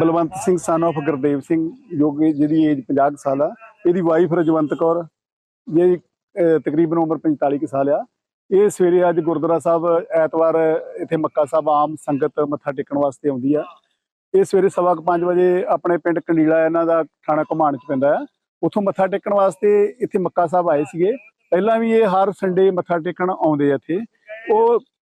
ਬਲਵੰਤ ਸਿੰਘ ਸਨ of Gurdev Singh, ਜੋ ਕਿ ਜਿਹਦੀ ਏਜ 50 ਕੁ ਸਾਲ ਆ। ਇਹਦੀ ਵਾਈਫ ਰਜਵੰਤ ਕੌਰ, ਜਿਹਦੀ ਤਕਰੀਬਨ ਉਮਰ 45 ਕੁ ਸਾਲ ਆ। ਇਹ ਸਵੇਰੇ ਅੱਜ ਗੁਰਦੁਆਰਾ ਸਾਹਿਬ, ਐਤਵਾਰ, ਇੱਥੇ ਮੱਕਾ ਸਾਹਿਬ ਆਮ ਸੰਗਤ ਮੱਥਾ ਟੇਕਣ ਵਾਸਤੇ ਆਉਂਦੀ ਆ। ਇਹ ਸਵੇਰੇ ਸਵਾ ਕੁ ਪੰਜ ਵਜੇ ਆਪਣੇ ਪਿੰਡ ਕੰਡੀਲਾ ਇਹਨਾਂ ਦਾ ਥਾਣਾ ਘੁਮਾਣ ਚ ਪੈਂਦਾ ਆ। ਉੱਥੋਂ ਮੱਥਾ ਟੇਕਣ ਵਾਸਤੇ ਇੱਥੇ ਮੱਕਾ ਸਾਹਿਬ ਆਏ ਸੀਗੇ। ਪਹਿਲਾਂ ਵੀ ਇਹ ਹਰ ਸੰਡੇ ਮੱਥਾ ਟੇਕਣ ਆਉਂਦੇ ਆ ਇੱਥੇ। ਉਹ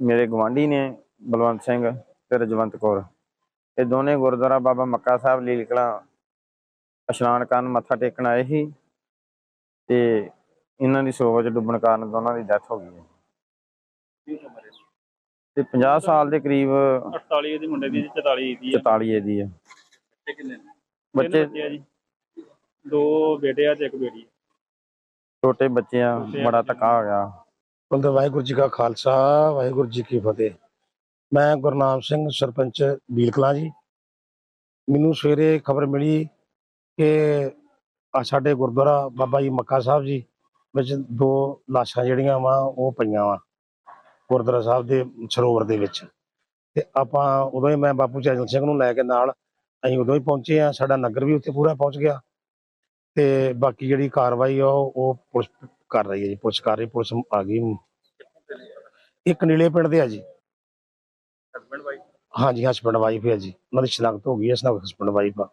ਮੇਰੇ ਗਵਾਂਢੀ ਨੇ ਬਲਵੰਤ ਸਿੰਘ ਤੇ ਰਜਵੰਤ ਕੌਰ। ਇਹ ਦੋਨੇ ਗੁਰਦੁਆਰਾ ਬਾਬਾ ਮੱਕਾ ਸਾਹਿਬ ਲੀਲ ਕਲਾਂ ਇਸ਼ਨਾਨ ਕਰਨ ਮੱਥਾ ਟੇਕਣ ਆਏ ਸੀ ਤੇ ਇਹਨਾਂ ਦੀ ਸੋਚ ਡੁੱਬਣ ਕਾਰਨ ਦੋਨਾਂ ਦੀ ਡੈਥ ਹੋ ਗਈ ਹੈ। ਤੇ 50 ਸਾਲ ਦੇ ਕਰੀਬ 48 ਦੀ ਮੁੰਡੇ ਦੀ ਜੀ, 44 ਦੀ ਆ 44 ਇਹਦੀ ਹੈ। ਬੱਚੇ ਦੋ ਬੇਟੇ ਆ ਤੇ ਇੱਕ ਬੇਟੀ ਛੋਟੇ ਬੱਚੇ ਆ ਬੜਾ ਧੱਕਾ ਹੋ ਗਿਆ। ਬੋਲਦੇ ਵਾਹਿਗੁਰੂ ਜੀ ਕਾ ਖਾਲਸਾ, ਵਾਹਿਗੁਰੂ ਜੀ ਕੀ ਫਤਿਹ। ਮੈਂ ਗੁਰਨਾਮ ਸਿੰਘ, ਸਰਪੰਚ ਬੀਰਕਲਾਂ ਜੀ। ਮੈਨੂੰ ਸਵੇਰੇ ਖਬਰ ਮਿਲੀ ਕਿ ਸਾਡੇ ਗੁਰਦੁਆਰਾ ਬਾਬਾ ਜੀ ਮੱਕਾ ਸਾਹਿਬ ਜੀ ਵਿੱਚ ਦੋ ਲਾਸ਼ਾਂ ਜਿਹੜੀਆਂ ਵਾ, ਉਹ ਪਈਆਂ ਵਾ, ਗੁਰਦੁਆਰਾ ਸਾਹਿਬ ਦੇ ਸਰੋਵਰ ਦੇ ਵਿੱਚ। ਤੇ ਆਪਾਂ ਉਦੋਂ ਹੀ ਮੈਂ ਬਾਪੂ ਚੈਨਲ ਸਿੰਘ ਨੂੰ ਲੈ ਕੇ ਨਾਲ ਅਸੀਂ ਉਦੋਂ ਹੀ ਪਹੁੰਚੇ ਆ ਸਾਡਾ ਨਗਰ ਵੀ ਉੱਥੇ ਪੂਰਾ ਪਹੁੰਚ ਗਿਆ। ਤੇ ਬਾਕੀ ਜਿਹੜੀ ਕਾਰਵਾਈ ਆ ਉਹ ਉਹ ਪੁਲਿਸ ਕਰ ਰਹੀ ਹੈ ਜੀ। ਪੁਲਿਸ ਕਰ ਰਹੀ ਪੁਲਿਸ ਆ ਗਈ। ਇੱਕ ਨੀਲੇ ਪਿੰਡ ਦੇ ਆ ਜੀ। ਹਸਬੰਡ ਵਾਈਫ ਹਾਂਜੀ ਹਸਬੰਡ ਵਾਈਫ ਹੈ ਜੀ। ਉਹਨਾਂ ਦੀ ਸ਼ਨਾਖਤ ਹੋ ਗਈ ਹੈ ਸਨਾਖਤ ਹਸਬੰਡ ਵਾਈਫ ਆ।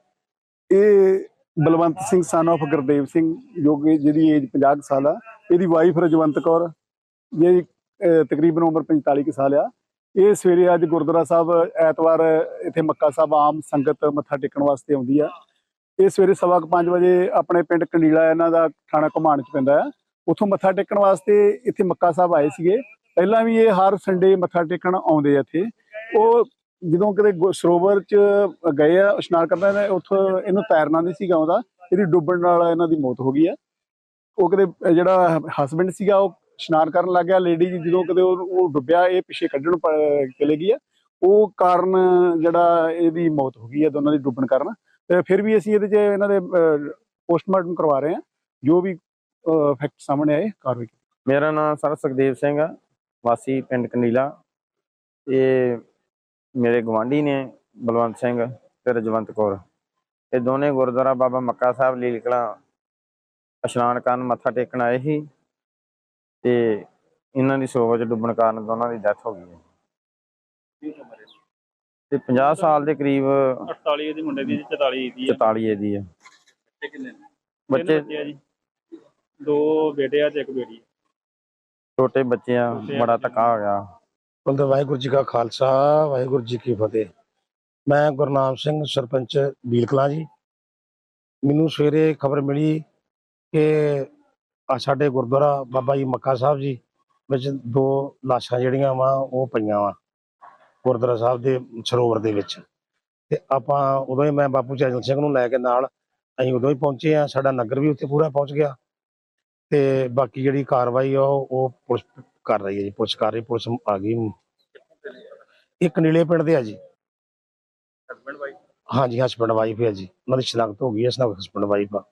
ਇਹ ਬਲਵੰਤ ਸਿੰਘ son of ਗੁਰਦੇਵ ਸਿੰਘ ਜੋ ਕਿ ਜਿਹਦੀ ਏਜ 50 ਕੁ ਸਾਲ ਆ ਇਹਦੀ ਵਾਈਫ ਰਜਵੰਤ ਕੌਰ ਅਹ, ਤਕਰੀਬਨ ਉਮਰ 45 ਕੁ ਸਾਲ ਆ। ਇਹ ਸਵੇਰੇ ਅੱਜ ਗੁਰਦੁਆਰਾ ਸਾਹਿਬ ਐਤਵਾਰ ਇੱਥੇ ਮੱਕਾ ਸਾਹਿਬ ਆਮ ਸੰਗਤ ਮੱਥਾ ਟੇਕਣ ਵਾਸਤੇ ਆਉਂਦੀ ਆ। ਇਹ ਸਵੇਰੇ ਸਵਾ ਕੁ ਪੰਜ ਵਜੇ ਆਪਣੇ ਪਿੰਡ ਕੰਡੀਲਾ ਇਹਨਾਂ ਦਾ ਥਾਣਾ ਘੁਮਾਣ ਚ ਪੈਂਦਾ ਆ ਉੱਥੋਂ ਮੱਥਾ ਟੇਕਣ ਵਾਸਤੇ ਇੱਥੇ ਮੱਕਾ ਸਾਹਿਬ ਆਏ ਸੀਗੇ। ਪਹਿਲਾਂ ਵੀ ਇਹ ਹਰ ਸੰਡੇ ਮੱਥਾ ਟੇਕਣ ਆਉਂਦੇ ਆ ਇੱਥੇ। ਉਹ ਜਦੋਂ ਕਿਤੇ ਗੁ- ਸਰੋਵਰ ਚ ਗਏ ਆ, ਇਸ਼ਨਾਨ ਕਰਦਾ ਨੇ ਉੱਥੋਂ ਇਹਨੂੰ ਤੈਰਨਾ ਨਹੀਂ ਸੀਗਾ ਆਉਂਦਾ। ਇਹਦੀ ਡੁੱਬਣ ਨਾਲ ਇਹਨਾਂ ਦੀ ਮੌਤ ਹੋ ਗਈ ਆ। ਉਹ ਕਿਤੇ ਜਿਹੜਾ ਹਸਬੰਡ ਸੀਗਾ, ਉਹ ਇਸ਼ਨਾਨ ਕਰਨ ਲੱਗ ਗਿਆ। ਲੇਡੀ ਜਦੋਂ ਕਿਤੇ ਉਹ ਡੁੱਬਿਆ, ਇਹ ਪਿੱਛੇ ਕੱਢਣ ਚਲੇ ਗਈ ਆ। ਉਹ ਕਾਰਨ ਜਿਹੜਾ ਇਹਦੀ ਮੌਤ ਹੋ ਗਈ ਆ ਦੋਨਾਂ ਦੀ ਡੁੱਬਣ ਕਾਰਨ। ਫਿਰ ਵੀ ਅਸੀਂ ਇਹਦੇ 'ਚ ਇਹਨਾਂ ਦੇ ਪੋਸਟਮਾਰਟਮ ਕਰਵਾ ਰਹੇ ਹਾਂ। ਜੋ ਵੀ ਫੈਕਟ ਸਾਹਮਣੇ ਆਏ, ਕਾਰਵਾਈ ਮੇਰਾ ਨਾਮ ਸਰ ਸੁਖਦੇਵ ਸਿੰਘ ਆ, ਵਾਸੀ ਪਿੰਡ ਕੰਡੀਲਾ ਇਹ ਮੇਰੇ ਗਵਾਂਢੀ ਨੇ, ਬਲਵੰਤ ਸਿੰਘ ਤੇ ਰਜਵੰਤ ਕੌਰ। ਇਹ ਦੋਨੇ ਗੁਰਦੁਆਰਾ ਬਾਬਾ ਮੱਕਾ ਸਾਹਿਬ ਲੀਲ ਕਲਾਂ ਇਸ਼ਨਾਨ ਕਰਨ ਮੱਥਾ ਟੇਕਣ ਆਏ ਸੀ ਤੇ ਇਹਨਾਂ ਦੀ ਸੋਵਾ 'ਚ ਡੁੱਬਣ ਕਾਰਨ ਦੋਨਾਂ ਦੀ ਡੈਥ ਹੋ ਗਈ ਹੈ। ਤੇ 50 ਸਾਲ ਦੇ ਕਰੀਬ 48 ਦੀ ਮੁੰਡੇ ਦੀ ਜੀ, 44 ਦੀ ਆ। 44 ਇਹਦੀ ਹੈ ਬੱਚੇ ਕਿੰਨੇ ਨੇ? ਬੱਚੇ ਬੱਚੇ ਆ ਜੀ। ਦੋ ਬੇਟੇ ਆ ਤੇ ਇੱਕ ਬੇਟੀ ਆ। ਛੋਟੇ ਬੱਚੇ ਆ ਬੜਾ ਧੱਕਾ ਹੋ ਗਿਆ। ਬੋਲਦੇ ਵਾਹਿਗੁਰੂ ਜੀ ਕਾ ਖਾਲਸਾ ਵਾਹਿਗੁਰੂ ਜੀ ਕੀ ਫਤਿਹ। ਮੈਂ ਗੁਰਨਾਮ ਸਿੰਘ ਸਰਪੰਚ ਬੀਲ ਕਲਾਂ ਜੀ। ਮੈਨੂੰ ਸਵੇਰੇ ਖਬਰ ਮਿਲੀ ਕਿ ਆ ਸਾਡੇ ਗੁਰਦੁਆਰਾ ਬਾਬਾ ਜੀ ਮੱਕਾ ਸਾਹਿਬ ਜੀ ਵਿੱਚ ਦੋ ਲਾਸ਼ਾਂ ਜਿਹੜੀਆਂ ਵਾ ਉਹ ਪਈਆਂ ਵਾ। ਗੁਰਦੁਆਰਾ ਸਾਹਿਬ ਦੇ ਸਰੋਵਰ ਦੇ ਵਿੱਚ। ਤੇ ਆਪਾਂ ਉਦੋਂ ਹੀ ਮੈਂ ਬਾਪੂ ਚੈਨਲ ਸਿੰਘ ਨੂੰ ਲੈ ਕੇ ਨਾਲ ਅਸੀਂ ਉਦੋਂ ਹੀ ਪਹੁੰਚੇ ਆ ਸਾਡਾ ਨਗਰ ਵੀ ਉੱਥੇ ਪੂਰਾ ਪਹੁੰਚ ਗਿਆ। ਤੇ ਬਾਕੀ ਜਿਹੜੀ ਕਾਰਵਾਈ ਆ ਉਹ ਉਹ ਪੁਲਿਸ ਕਰ ਰਹੀ ਹੈ ਜੀ। ਪੁਲਿਸ ਕਰ ਰਹੀ ਪੁਲਿਸ ਆ ਗਈ। ਇੱਕ ਨੀਲੇ ਪਿੰਡ ਦੇ ਆ ਜੀ। ਹਸਬੰਡ ਵਾਈਫ ਹਾਂਜੀ ਹਸਬੰਡ ਵਾਈਫ ਹੈ ਜੀ। ਉਹਨਾਂ ਦੀ ਸ਼ਨਾਖਤ ਹੋ ਗਈ ਹੈ ਹਸਬੰਡ ਵਾਈਫ ਆ।